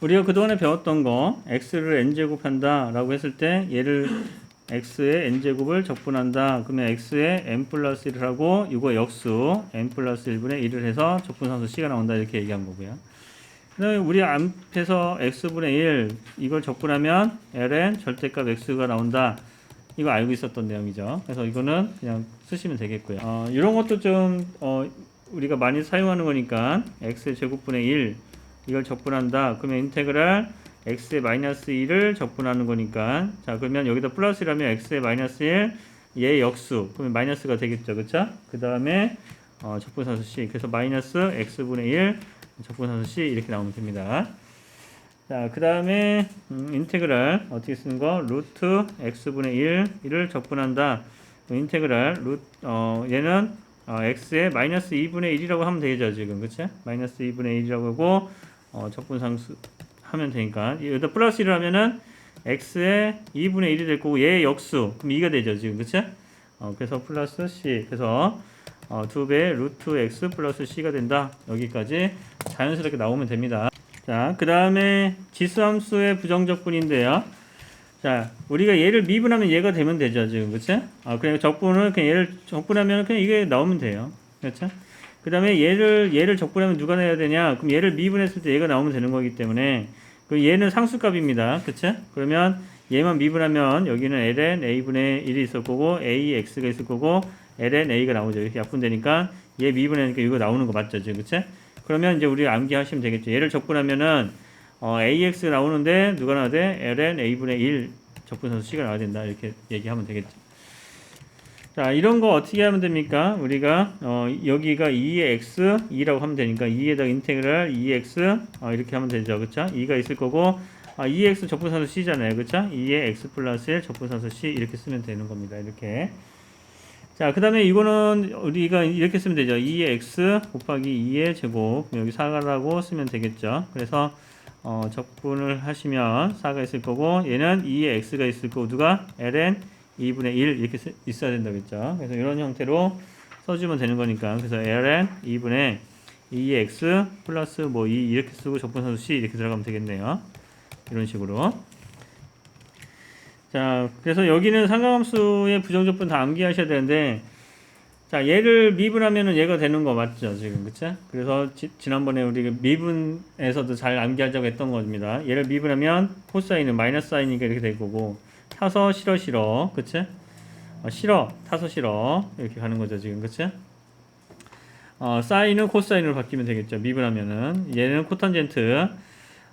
우리가 그동안에 배웠던 거 x를 n제곱 한다 라고 했을 때 얘를 x의 n제곱을 적분한다. 그러면 x의 n 플러스 1을 하고 이거 역수 n 플러스 1분의 1을 해서 적분상수 c가 나온다 이렇게 얘기한 거고요. 그 다음에 우리 앞에서 x분의 1 이걸 적분하면 ln 절대값 x가 나온다. 이거 알고 있었던 내용이죠. 그래서 이거는 그냥 쓰시면 되겠고요. 어, 이런 것도 좀 어, 우리가 많이 사용하는 거니까 x의 제곱분의 1 이걸 적분한다. 그러면 인테그랄 x의 마이너스 1을 적분하는 거니까 자 그러면 여기다 플러스라면 x의 마이너스 1얘 역수 그러면 마이너스가 되겠죠. 그쵸? 그 다음에 어, 적분산수 c 그래서 마이너스 x분의 1 적분산수 c 이렇게 나오면 됩니다. 자, 그 다음에 음, 인테그랄 어떻게 쓰는 거? 루트 x분의 1 이를 적분한다. 인테그랄 루트 어 얘는 어, x의 마이너스 2분의 1이라고 하면 되겠죠 지금. 그치? 마이너스 2분의 1이라고 하고 어, 적분상수 하면 되니까. 여기다 플러스 1을 하면은 x의 2분의 1이 될 거고 얘 역수. 그럼 2가 되죠 지금. 그치? 어, 그래서 플러스 c. 그래서 어, 2배 루트 x 플러스 c가 된다. 여기까지 자연스럽게 나오면 됩니다. 자 그 다음에 지수함수의 부정적분인데요 자, 우리가 얘를 미분하면 얘가 되면 되죠, 지금, 그치? 아, 그냥 적분을, 그냥 얘를 적분하면 그냥 이게 나오면 돼요. 그렇죠? 그 다음에 얘를, 얘를 적분하면 누가 내야 되냐? 그럼 얘를 미분했을 때 얘가 나오면 되는 거기 때문에, 그 얘는 상수값입니다. 그치? 그러면 얘만 미분하면 여기는 ln a분의 1이 있을 거고, ax가 있을 거고, ln a가 나오죠. 이렇게 약분되니까 얘 미분하니까 이거 나오는 거 맞죠, 지금, 그치? 그러면 이제 우리 암기하시면 되겠죠. 얘를 적분하면은 어, AX 나오는데 누가 나와야 돼? ln a분의 1 적분선수 C가 나와야 된다. 이렇게 얘기하면 되겠죠. 자, 이런 거 어떻게 하면 됩니까? 우리가 어, 여기가 2의 x 2라고 하면 되니까 2에다가 인테그랄 2x 어, 이렇게 하면 되죠. 그쵸 2가 있을 거고 아, 2x 적분선수 C잖아요. 그쵸 2의 x 플러스 1 적분선수 C 이렇게 쓰면 되는 겁니다. 이렇게 자, 그 다음에 이거는 우리가 이렇게 쓰면 되죠. 2의 x 곱하기 2의 제곱 여기 4라고 쓰면 되겠죠. 그래서 어, 적분을 하시면 4가 있을 거고 얘는 2의 x가 있을 거고 누가 ln 2분의 1 이렇게 쓰, 있어야 된다겠죠. 그래서 이런 형태로 써주면 되는 거니까 그래서 ln 2분의 2의 x 플러스 뭐 2 이렇게 쓰고 적분선수 c 이렇게 들어가면 되겠네요. 이런 식으로 자 그래서 여기는 상관함수의 부정적분 다 암기하셔야 되는데 자, 얘를 미분하면은 얘가 되는 거 맞죠, 지금, 그쵸? 그래서 지, 지난번에 우리 미분에서도 잘 암기하자고 했던 겁니다. 얘를 미분하면 코사인은 마이너스 사인이니까 이렇게 될 거고, 타서 싫어, 싫어, 그쵸? 어, 싫어, 타서 싫어, 이렇게 가는 거죠, 지금, 그쵸? 어, 사인은 코사인으로 바뀌면 되겠죠, 미분하면은. 얘는 코탄젠트,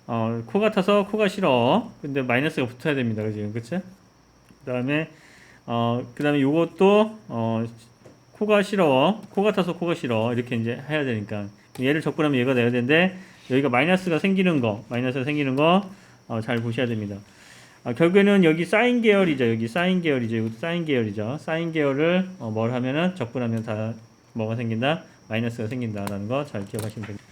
어, 코가 타서 코가 싫어. 근데 마이너스가 붙어야 됩니다, 지금, 그쵸? 그 다음에, 어, 그 다음에 요것도, 어, 코가 싫어. 코 같아서 코가 싫어. 이렇게 이제 해야 되니까. 얘를 적분하면 얘가 돼야 되는데, 여기가 마이너스가 생기는 거, 마이너스가 생기는 거, 어, 잘 보셔야 됩니다. 아, 결국에는 여기 사인 계열이죠. 여기 사인 계열이죠. 이것도 사인 계열이죠. 사인 계열을 어, 뭘 하면은 적분하면 다 뭐가 생긴다? 마이너스가 생긴다라는 거 잘 기억하시면 됩니다.